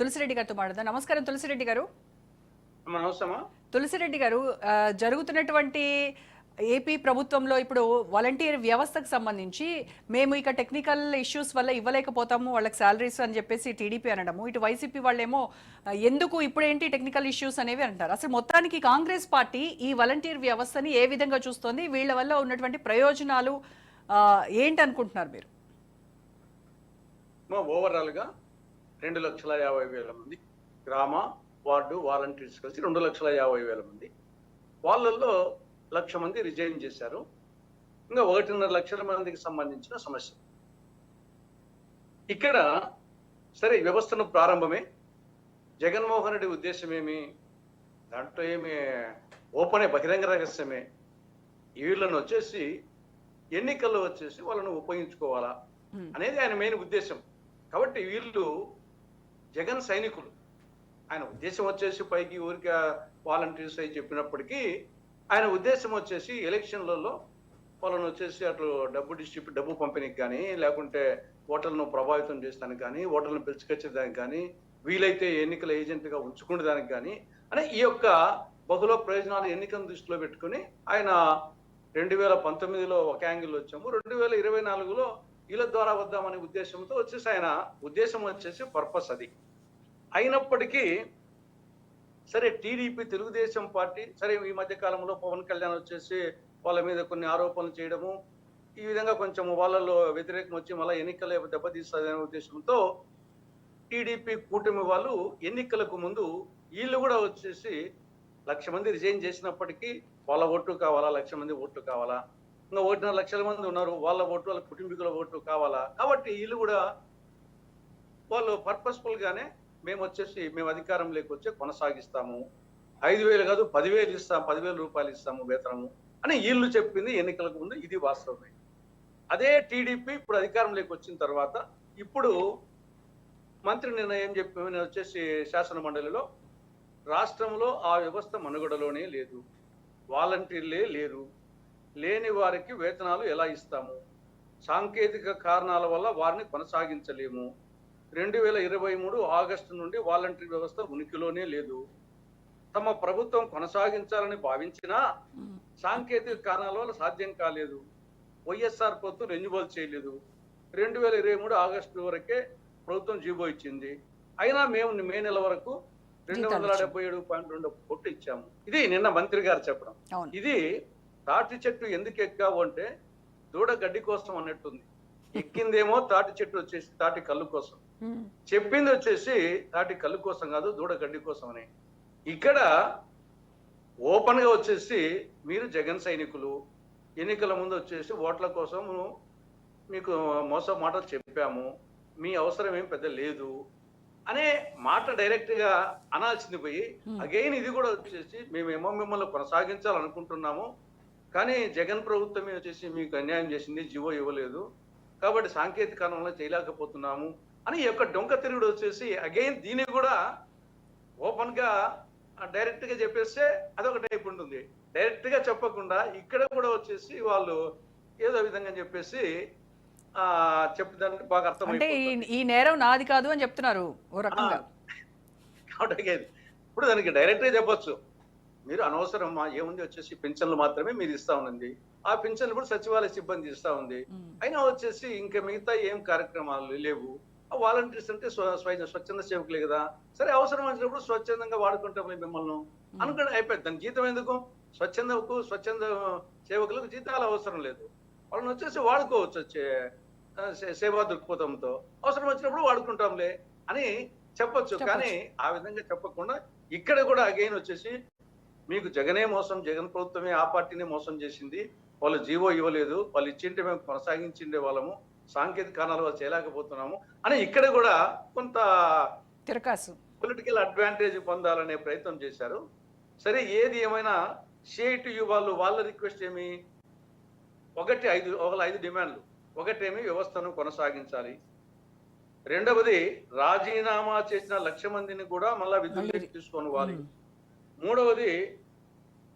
తులసిరెడ్డి గారితో మాట్లాడదాం. నమస్కారం తులసిరెడ్డి గారు. తులసిరెడ్డి గారు జరుగుతున్నటువంటి ఏపీ ప్రభుత్వంలో ఇప్పుడు వాలంటీర్ వ్యవస్థకు సంబంధించి మేము ఇక టెక్నికల్ ఇష్యూస్ వల్ల ఇవ్వలేకపోతాము వాళ్ళకి శాలరీస్ అని చెప్పేసి టీడీపీ అనడము ఇటు వైసీపీ వాళ్ళేమో ఎందుకు ఇప్పుడేంటి టెక్నికల్ ఇష్యూస్ అనేవి అంటారు. అసలు మొత్తానికి కాంగ్రెస్ పార్టీ ఈ వాలంటీర్ వ్యవస్థని ఏ విధంగా చూస్తోంది? వీళ్ళ వల్ల ఉన్నటువంటి ప్రయోజనాలు ఏంటి అనుకుంటున్నారు మీరు? ఓవరాల్గా రెండు లక్షల యాభై వేల మంది గ్రామ వార్డు వాలంటీర్స్ కలిసి రెండు లక్షల యాభై వేల మంది. వాళ్ళల్లో లక్ష మంది రిజైన్ చేశారు. ఇంకా ఒకటిన్నర లక్షల మందికి సంబంధించిన సమస్య. ఇక్కడ సరే వ్యవస్థను ప్రారంభమే. జగన్మోహన్ రెడ్డి ఉద్దేశం ఏమి? దాంట్లో ఏమి? ఓపెనే బహిరంగ రహస్యమే. వీళ్ళను వచ్చేసి ఎన్నికల్లో వచ్చేసి వాళ్ళను ఉపయోగించుకోవాలా. అనేది ఆయన మెయిన్ ఉద్దేశం. కాబట్టి వీళ్ళు జగన్ సైనికులు ఆయన ఉద్దేశం వచ్చేసి పైకి ఊరికే వాలంటీర్స్ అయి చెప్పినప్పటికీ ఆయన ఉద్దేశం వచ్చేసి ఎలక్షన్లలో వాళ్ళని వచ్చేసి అట్లు డబ్బు డిస్ట్రిబ్యూట్ డబ్బు పంపిణీకి కానీ లేకుంటే ఓటర్లను ప్రభావితం చేస్తానికి కానీ ఓటర్లను పిలుచుకొచ్చేదానికి కానీ వీలైతే ఎన్నికల ఏజెంట్గా ఉంచుకునే దానికి కానీ అనే ఈ యొక్క బహుళ ప్రయోజనాలు ఎన్నికలను దృష్టిలో పెట్టుకుని ఆయన రెండు వేల పంతొమ్మిదిలో ఒక యాంగిల్ వచ్చాము. రెండు వేల ఇరవై నాలుగులో వీళ్ళ ద్వారా వద్దామనే ఉద్దేశంతో వచ్చేసి ఆయన ఉద్దేశం వచ్చేసి పర్పస్ అది. అయినప్పటికీ సరే టీడీపీ తెలుగుదేశం పార్టీ సరే ఈ మధ్య కాలంలో పవన్ కళ్యాణ్ వచ్చేసి వాళ్ళ మీద కొన్ని ఆరోపణలు చేయడము ఈ విధంగా కొంచెం వాళ్ళలో వ్యతిరేకం వచ్చి మళ్ళీ ఎన్నికలు దెబ్బతీస్తుందనే ఉద్దేశంతో టీడీపీ కూటమి వాళ్ళు ఎన్నికలకు ముందు వీళ్ళు కూడా వచ్చేసి లక్ష మంది రిజైన్ చేసినప్పటికీ వాళ్ళ ఓట్లు కావాలా లక్ష మంది ఓట్లు కావాలా? ఇంకా ఒకటిన్నర లక్షల మంది ఉన్నారు. వాళ్ళ ఓట్లు వాళ్ళ కుటుంబీకుల ఓట్లు కావాలా? కాబట్టి వీళ్ళు కూడా వాళ్ళు పర్పస్ఫుల్గానే మేము వచ్చేసి మేము అధికారం లేకొచ్చే కొనసాగిస్తాము. ఐదు వేలు కాదు పదివేలు ఇస్తాం పదివేల రూపాయలు ఇస్తాము వేతనము అని వీళ్ళు చెప్పింది ఎన్నికలకు ముందు ఇది వాస్తవమే. అదే టీడీపీ ఇప్పుడు అధికారంలోకి వచ్చిన తర్వాత ఇప్పుడు మంత్రి నిన్న ఏం చెప్పి వచ్చేసి శాసన మండలిలో రాష్ట్రంలో ఆ వ్యవస్థ మనుగడలోనే లేదు. వాలంటీర్లే లేరు. లేని వారికి వేతనాలు ఎలా ఇస్తాము? సాంకేతిక కారణాల వల్ల వారిని కొనసాగించలేము. రెండు వేల ఇరవై మూడు ఆగస్టు నుండి వాలంటీర్ వ్యవస్థ ఉనికిలోనే లేదు. తమ ప్రభుత్వం కొనసాగించాలని భావించినా సాంకేతిక కారణాల వల్ల సాధ్యం కాలేదు. వైఎస్ఆర్ ప్రభుత్వం రెన్యువల్ చేయలేదు. రెండు వేల ఇరవై మూడు ఆగస్టు వరకే ప్రభుత్వం జీవో ఇచ్చింది. అయినా మేము మే నెల వరకు రెండు వందల డెబ్బై ఏడు పాయింట్ రెండు కోట్లు ఇచ్చాము. ఇది నిన్న మంత్రి గారు చెప్పడం. ఇది తాటి చెట్టు ఎందుకు ఎక్కావు అంటే దూడ గడ్డి కోసం అన్నట్టుంది. ఎక్కిందేమో తాటి చెట్టు వచ్చేసి తాటి కళ్ళు కోసం. చెప్పింది వచ్చేసి తాటి కళ్ళు కోసం కాదు దూడ గడ్డి కోసం అని. ఇక్కడ ఓపెన్గా వచ్చేసి మీరు జగన్ సైనికులు ఎన్నికల ముందు వచ్చేసి ఓట్ల కోసం మీకు మోసం మాటలు చెప్పాము మీ అవసరం ఏం పెద్ద లేదు అనే మాట డైరెక్ట్గా అనాల్సింది పోయి అగైన్ ఇది కూడా వచ్చేసి మేమేమో మిమ్మల్ని కొనసాగించాలనుకుంటున్నాము కానీ జగన్ ప్రభుత్వమే వచ్చేసి మీకు అన్యాయం చేసింది జీవో ఇవ్వలేదు. కాబట్టి సాంకేతిక కారణంలో చేయలేకపోతున్నాము అని ఈ యొక్క డొంక తిరుగుడు వచ్చేసి అగైన్ దీన్ని కూడా ఓపెన్గా డైరెక్ట్గా చెప్పేస్తే అదొక టైప్ ఉంటుంది. డైరెక్ట్గా చెప్పకుండా ఇక్కడ కూడా వచ్చేసి వాళ్ళు ఏదో విధంగా చెప్పేసి ఆ చెప్పడానికి బాగా అంటే అర్థమైంది ఈ- నేరం నాది కాదు అని చెప్తున్నారు ఓ రకంగా. ఇప్పుడు దానికి డైరెక్ట్గా చెప్పొచ్చు. మీరు అనవసరం ఏముంది వచ్చేసి పింఛన్లు మాత్రమే మీరు ఇస్తా ఉన్నది ఆ పింఛన్లు కూడా సచివాలయ సిబ్బంది ఇస్తా ఉంది. అయినా వచ్చేసి ఇంకా మిగతా ఏం కార్యక్రమాలు లేవు. వాలంటీర్స్ అంటే స్వచ్ఛంద సేవకులే కదా. సరే అవసరం వచ్చినప్పుడు స్వచ్ఛందంగా వాడుకుంటాం మిమ్మల్ని. అనుకుంటే అయిపోయింది. దాని జీతం ఎందుకు? స్వచ్ఛందకు స్వచ్ఛంద సేవకులకు జీతాలు అవసరం లేదు. వాళ్ళని వచ్చేసి వాడుకోవచ్చు వచ్చే సేవా దృక్పథంతో. అవసరం వచ్చినప్పుడు వాడుకుంటాంలే అని చెప్పొచ్చు. కానీ ఆ విధంగా చెప్పకుండా ఇక్కడ కూడా అగైన్ వచ్చేసి మీకు జగనే మోసం జగన్ ప్రభుత్వమే ఆ పార్టీనే మోసం చేసింది. వాళ్ళు జీవో ఇవ్వలేదు. వాళ్ళు ఇచ్చింటే మేము కొనసాగించిండే వాళ్ళము. సాంకేతిక కారణాల వల్ల చేయలేకపోతున్నాము. అని ఇక్కడ కూడా కొంత తిరకాసు. పొలిటికల్ అడ్వాంటేజ్ పొందాలనే ప్రయత్నం చేశారు. సరే ఏది ఏమైనా సిఐటియు వాళ్ళు వాళ్ళ రిక్వెస్ట్ ఏమి? ఒకటి ఐదు ఒకళ్ళ ఐదు డిమాండ్లు. ఒకటేమి వ్యవస్థను కొనసాగించాలి. రెండవది రాజీనామా చేసిన లక్ష మందిని కూడా మళ్ళా విధుల్లోకి తీసుకొని వాలి. మూడవది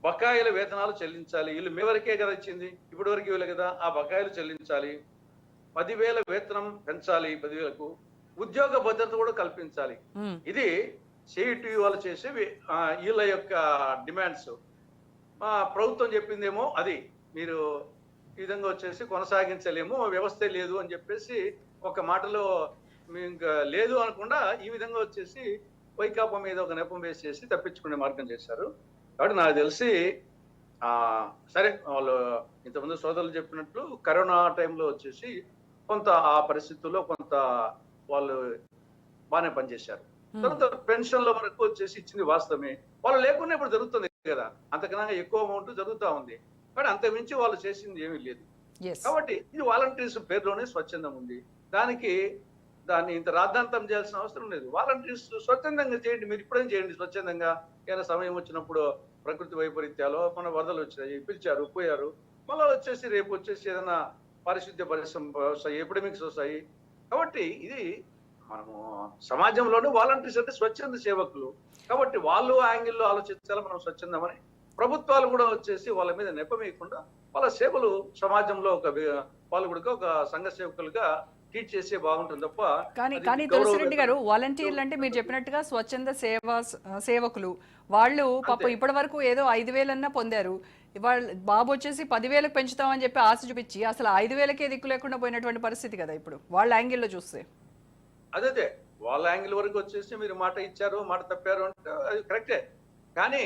బకాయిల వేతనాలు చెల్లించాలి. వీళ్ళు మీ వరకే కదా ఇచ్చింది? ఇప్పటి వరకు ఇవ్వలే కదా. ఆ బకాయిలు చెల్లించాలి. పదివేల వేతనం పెంచాలి పదివేలకు. ఉద్యోగ భద్రత కూడా కల్పించాలి. ఇది సిఐటి వాళ్ళు చేసే వీళ్ళ యొక్క డిమాండ్స్. ఆ, ప్రభుత్వం చెప్పిందేమో అది. మీరు ఈ విధంగా వచ్చేసి కొనసాగించలేము వ్యవస్థే లేదు అని చెప్పేసి ఒక మాటలో మీ ఇంకా లేదు అనకుండా ఈ విధంగా వచ్చేసి వైకాపా మీద ఒక నెపం వేసేసి తప్పించుకునే మార్గం చేశారు. కాబట్టి నాకు తెలిసి ఆ సరే వాళ్ళు ఇంతకుముందు సోదరులు చెప్పినట్లు కరోనా టైంలో వచ్చేసి కొంత ఆ పరిస్థితుల్లో కొంత వాళ్ళు బాగానే పనిచేశారు. తర్వాత పెన్షన్లో వరకు వచ్చేసి ఇచ్చింది వాస్తవమే. వాళ్ళు లేకుండా ఇప్పుడు జరుగుతుంది కదా. అంతకన్నా ఎక్కువ అమౌంట్ జరుగుతా ఉంది. కానీ అంత మించి వాళ్ళు చేసింది ఏమీ లేదు. కాబట్టి ఇది వాలంటీర్స్ పేరులోనే స్వచ్ఛందం ఉంది. దానికి దాన్ని ఇంత రాద్ధాంతం చేయాల్సిన అవసరం లేదు. వాలంటీర్స్ స్వచ్ఛందంగా చేయండి మీరు ఇప్పుడేం చేయండి స్వచ్ఛందంగా? ఏదైనా సమయం వచ్చినప్పుడు ప్రకృతి వైపరీత్యాలు మన వరదలు వచ్చినాయి పిలిచారు పోయారు మళ్ళీ వచ్చేసి రేపు వచ్చేసి ఏదైనా పారిశుద్ధ్య పరిశ్రమ వస్తాయి ఎపిడమిక్స్ వస్తాయి. కాబట్టి ఇది మనము సమాజంలోనే వాలంటీర్స్ అంటే స్వచ్ఛంద సేవకులు. కాబట్టి వాళ్ళు యాంగిల్లో ఆలోచించాలి మనం స్వచ్ఛందమని. ప్రభుత్వాలు కూడా వచ్చేసి వాళ్ళ మీద నెపమేయకుండా వాళ్ళ సేవలు సమాజంలో ఒక వాళ్ళు కూడా ఒక సంఘ సేవకులుగా ట్రీట్ చేస్తే బాగుంటుంది తప్ప కానీ కానీ తులసిరెడ్డి గారు వాలంటీర్లు అంటే మీరు చెప్పినట్టుగా స్వచ్ఛంద సేవ సేవకులు. వాళ్ళు పాపం. ఇప్పటి వరకు ఏదో ఐదు వేలన్నా పొందారు. ఇవాళ బాబు వచ్చేసి పదివేలకు పెంచుతామని చెప్పి ఆశ చూపించి అసలు ఐదు వేలకే దిక్కు లేకుండా పోయినటువంటి పరిస్థితి కదా ఇప్పుడు వాళ్ళ యాంగిల్లో చూస్తే. అదే అదే. వాళ్ళ యాంగిల్ వరకు వచ్చేసి మీరు మాట ఇచ్చారు మాట తప్పారు అంటే అది కరెక్టే. కానీ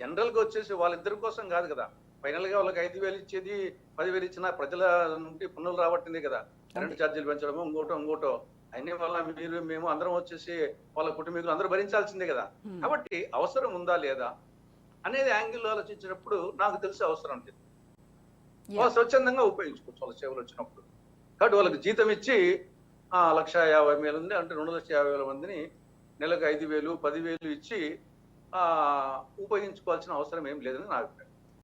జనరల్గా వచ్చేసి వాళ్ళిద్దరి కోసం కాదు కదా. ఫైనల్గా వాళ్ళకి ఐదు వేలు ఇచ్చేది పదివేలు ఇచ్చినా ప్రజల నుండి పన్నులు రాబట్టింది కదా. కరెంట్ ఛార్జీలు పెంచడము ఇంకోటో ఇంకోటో. అన్ని వల్ల మీరు మేము అందరం వచ్చేసి వాళ్ళ కుటుంబీకులు అందరూ భరించాల్సిందే కదా. కాబట్టి అవసరం ఉందా లేదా అనేది యాంగిల్ ఆలోచించినప్పుడు నాకు తెలిసి అవసరం లేదు. వాళ్ళు స్వచ్ఛందంగా ఉపయోగించుకోవచ్చు వాళ్ళ సేవలు వచ్చినప్పుడు. కాబట్టి వాళ్ళకి జీతం ఇచ్చి ఆ, లక్ష యాభై వేలు ఉంది అంటే రెండు లక్షల యాభై వేల మందిని నెలకు ఐదు వేలు పదివేలు ఇచ్చి ఆ ఉపయోగించుకోవాల్సిన అవసరం ఏం లేదని నా అభిప్రాయం.